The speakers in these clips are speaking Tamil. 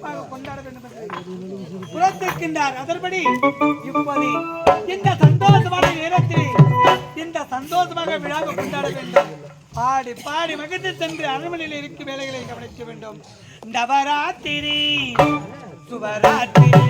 சிறப்பாக கொண்டாட வேண்டும் என்று உணர்ந்திருக்கின்றார் அதன்படி இப்போது இந்த சந்தோஷமான நேரத்தில் இந்த சந்தோஷமாக விழாவை கொண்டாட வேண்டும். பாடி பாடி மகிழ்ந்து சென்று அரண்மனையில் இருக்கும் வேலைகளை கவனிக்க வேண்டும். நவராத்திரி சுவராத்திரி.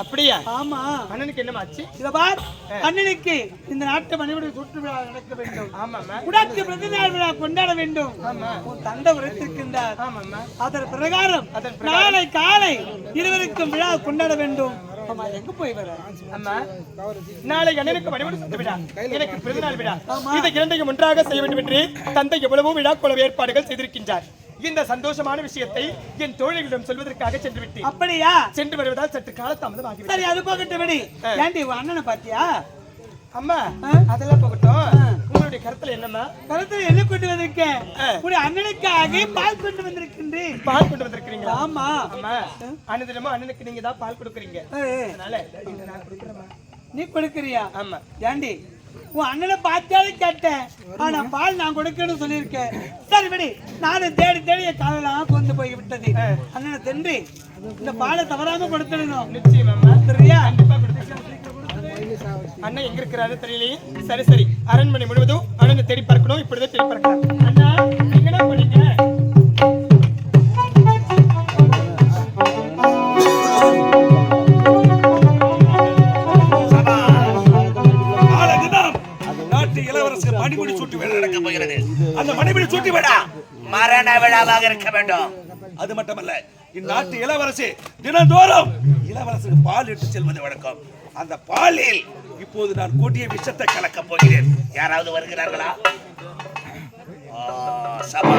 அப்படியா? ஆமா. அண்ணனுக்கு என்னமாச்சு இத பார். அண்ணனுக்கு இந்த நாட்டு மணிவுடைய சுற்று விழா நடக்க வேண்டும். ஆமாம்மா உனக்கு பிறந்தநாள் விழா கொண்டாட வேண்டும். ஆமா. உன் தந்தை உரைத்திருக்கின்றார். ஆமாம்மா அதன் பிரகாரம் நாளை காலை இருவருக்கும் விழா கொண்டாட வேண்டும். ஆமா எங்க போய் வர? அம்மா நாளை அண்ணனுக்கு எனக்கு பிறந்தநாள் விழா. இரண்டையும் ஒன்றாக செய்ய வேண்டும் என்று தந்தை எவ்வளவோ விழா குழு ஏற்பாடுகள் செய்திருக்கின்றார். இந்த சந்தோஷமான விஷயத்தை என் தோழிகளிடம் சொல்வதற்காக சென்று விட்டேன் அப்படியா? சென்று வருவதால் சற்று காலதாமதம் ஆகிவிட்டது. சரி அது போகட்டும் விடு. ஏண்டி உன் அண்ணனை பாத்தியா அம்மா? அதெல்லாம் போகட்டும். உங்களுடைய கருத்துல என்னம்மா? கருத்துல என்ன கொண்டு வந்திருக்கேன்? உடைய அண்ணனுக்காக பால் கொண்டு வந்திருக்கின்றேன். பால் கொண்டு வந்திருக்கிறீங்களா? ஆமா. அம்மா அண்ணனிடமும் அண்ணனுக்கு நீங்க தான் பால் கொடுக்குறீங்க. அதனால நான் கொடுக்குறேம்மா. நீ கொடுக்கறியா? ஆமா. ஏண்டி உன் அண்ணனை பார்த்தாலே கேட்டேன். ஆனா பால் நான் கொடுக்கணும்னு சொல்லியிருக்கேன். சரி விடு. நானும் தேடி தேடி என் காலெல்லாம் கொண்டு போய் விட்டது. அண்ணனை தென்றி. இந்த பாலை தவறாம கொடுத்துடணும். நிச்சயம் சரியா. அண்ணன் எங்க இருக்கிறாரு தெரியலையே. சரி சரி. அரண்மனை முழுவதும் அண்ணனை தேடி பார்க்கணும். இப்படிதான் தேடி பார்க்கலாம். அண்ணா போகிறது. அந்த மணிமுடி சூட்டு விழா மரண விழாவாக இருக்க வேண்டும். அது மட்டுமல்ல இந்நாட்டு இளவரசி தினந்தோறும் இளவரசருக்கு பால் இட்டு செல்வது வழக்கம் அந்த பாலில் இப்போது நான் கூட்டிய விஷத்தை கலக்கப் போகிறேன். யாராவது வருகிறார்களா? சபா.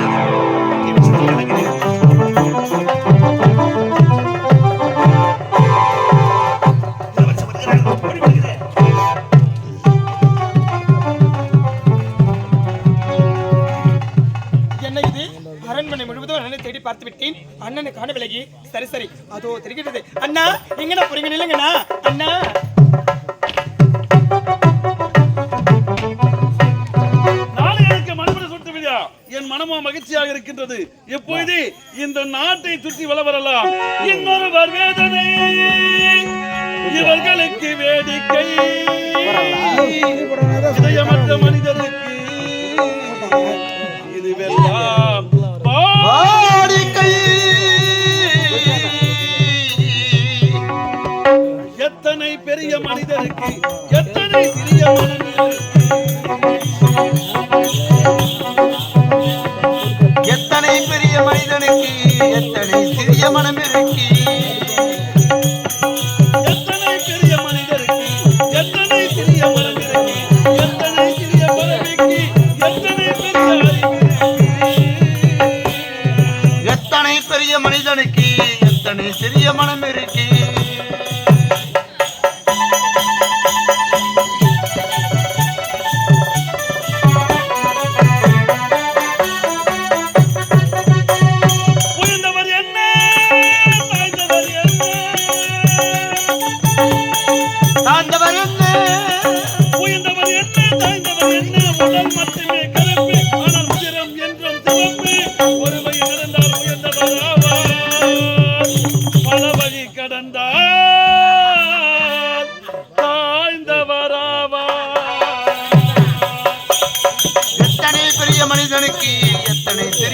சரி சரி. அதோ தெரிகிறது அண்ணா எங்கடா போறீங்க? நில்லுங்கண்ணா. அண்ணா. என் மனமோ மகிழ்ச்சியாக இருக்கின்றது. எப்பொழுது இந்த நாட்டை சுற்றி வள வரலாம்? இன்னொருவர் வேதனை இவர்களுக்கு வேடிக்கை. இதயமற்ற மனிதருக்கு எத்தனை சிறிய மனிதருக்கு எத்தனை பெரிய மனிதனுக்கு எத்தனை சிறிய மனம் இருக்கு? எத்தனை பெரிய மனிதருக்கு எத்தனை சிறிய மனம் இருக்கு? எத்தனை சிறிய எத்தனை பெரிய எத்தனை பெரிய மனிதனுக்கு எத்தனை சிறிய மனம் இருக்கு?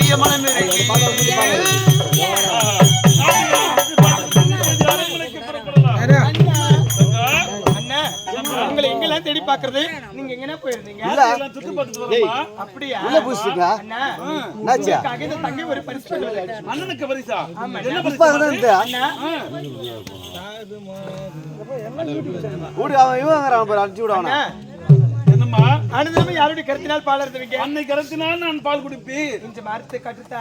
சிறிய மனம் இருக்கு. உங்களை எங்கெல்லாம் தேடி பார்க்கறது? நீங்க எங்கனா போயிருந்தீங்க? அப்படியா? பூசிட்டா? அண்ணா என்னாச்சு? இந்த தங்கை ஒரு பரிசு. அண்ணனுக்கு பரிசா? ஆமா, என்ன அண்ணா. பரிசு அண்ணா. ஊடு அவன் இவன் அடிச்சு விடுவானா? அனுதினமும் யாருடைய கருத்தினால் பால் அருந்துவீங்க? அன்னை கரத்தினால் நான் பால் குடிப்பேன். இந்த மரத்தை கட்டுத்தா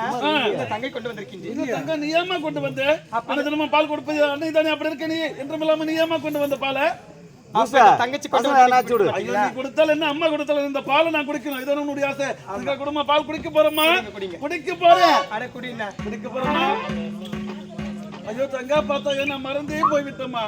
இந்த தங்கை கொண்டு வந்திருக்கீங்க தங்க நீ ஏமா கொண்டு வந்த? அப்ப தினமும் பால் கொடுப்பது அன்னை தானே அப்படி இருக்க நீ? என்றும் இல்லாம நீ ஏமா கொண்டு வந்த பாலை? தங்கச்சி கொடுத்தால என்ன? அம்மா கொடுத்தால இந்த பாலை நான் குடிக்கணும். இதான உன்னுடைய ஆசை. அதுக்காக குடும்ப பால் குடிக்க போறோமா குடிங்க. குடிக்க போறேன். அட குடிண்ணா. குடிக்க போறோமா ஐயோ தங்கா பார்த்தா நான் மறந்தே போய்விட்டோமா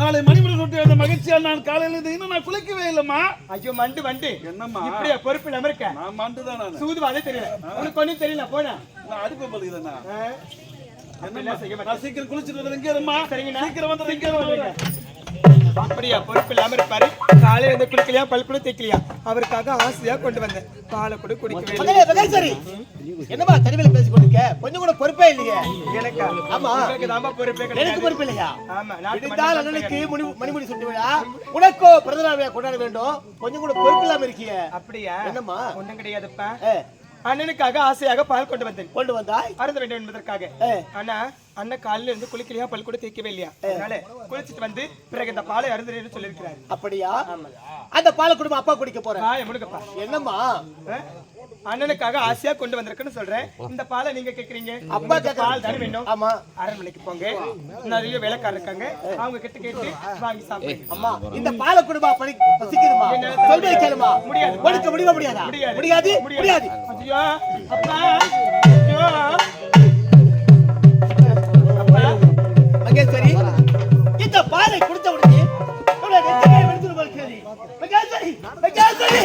நாளை மணிமணி சுட்டி அந்த மகிழ்ச்சியால் நான் காலையில இருந்து இன்னும் நான் குளிக்கவே இல்லம்மா. ஐயோ மண்டு மண்டு. என்னம்மா? இப்படியா பொறுப்பு இல்லாம இருக்க நான் மாண்டுதான் நான். சூதுவாதே தெரியல. உனக்கு ஒண்ணும் தெரியல போனா. நான் அடிப்ப ஆ? அப்படிலாம் செய்ய மாட்டேன். சீக்கிரம் குளிச்சிட்டு வந்து இங்கே இருமா சரிங்கண்ணா. சீக்கிரம் வந்து இங்கே இருமா அப்படியா பொறுப்பு இல்லாம இருப்பாரு. காலையில இருந்து குளிக்கலையா? பல் கூட தேய்க்கலையா? அவருக்காக ஆசையா கொண்டு வந்தேன். பாலை கூட குடிக்கவே மகேஸ்வரி என்னமா தனிமையில பேசிக் கொண்டிருக்க? கொஞ்சம் கூட பொறுப்பே இல்லையே. எனக்கா? ஆமா. தாம்பா பொறுப்பே எனக்கு பொறுப்பு இல்லையா? ஆமா மன்னன் அண்ணனுக்கு முடி மணிமுடி சுட்டு விழா உனக்கோ பிறந்தநாள் கொண்டாட வேண்டும். கொஞ்சம் கூட பொறுப்பு இல்லாம இருக்கிய. அப்படியா? என்னம்மா? ஒண்ணும் கிடையாதுப்பா. அண்ணனுக்காக ஆசையாக பால் கொண்டு வந்தேன். கொண்டு வந்தாய்? அருந்த வேண்டும் என்பதற்காக. அண்ணா அண்ணன் காலையில இருந்து குளிக்கலையா பல் கூட தேய்க்கவே இல்லையா? அதனால குளிச்சிட்டு வந்து பிறகு இந்த பாலை அருந்தேன்னு சொல்லியிருக்கிறாரு. அப்படியா? அந்த பாலை குடும்பம் அப்பா குடிக்க போறேன். முடுக்கப்பா என்னம்மா? ஆ? அண்ணனுக்காக ஆசையா கொண்டு வந்திருக்குன்னு சொல்றேன். இந்த பாலை நீங்க கேக்குறீங்க? அப்பா. பால் தானே வேணும். ஆமா. அரண்மனைக்கு போங்க. நிறைய வேலைக்காரர் இருக்காங்க. அவங்க கிட்ட கேட்டு வாங்கி சாப்பிடுங்க. அம்மா இந்த பாலை குடும்பம் படி பசிக்குதுமா? என்னால சொல்வே கேளுமா. முடியாது. கொடுக்க முடியுமா முடியாதா. முடியாது? முடியாது. முடியாது. ஐயோ அப்பா. வைக்க சொல்லி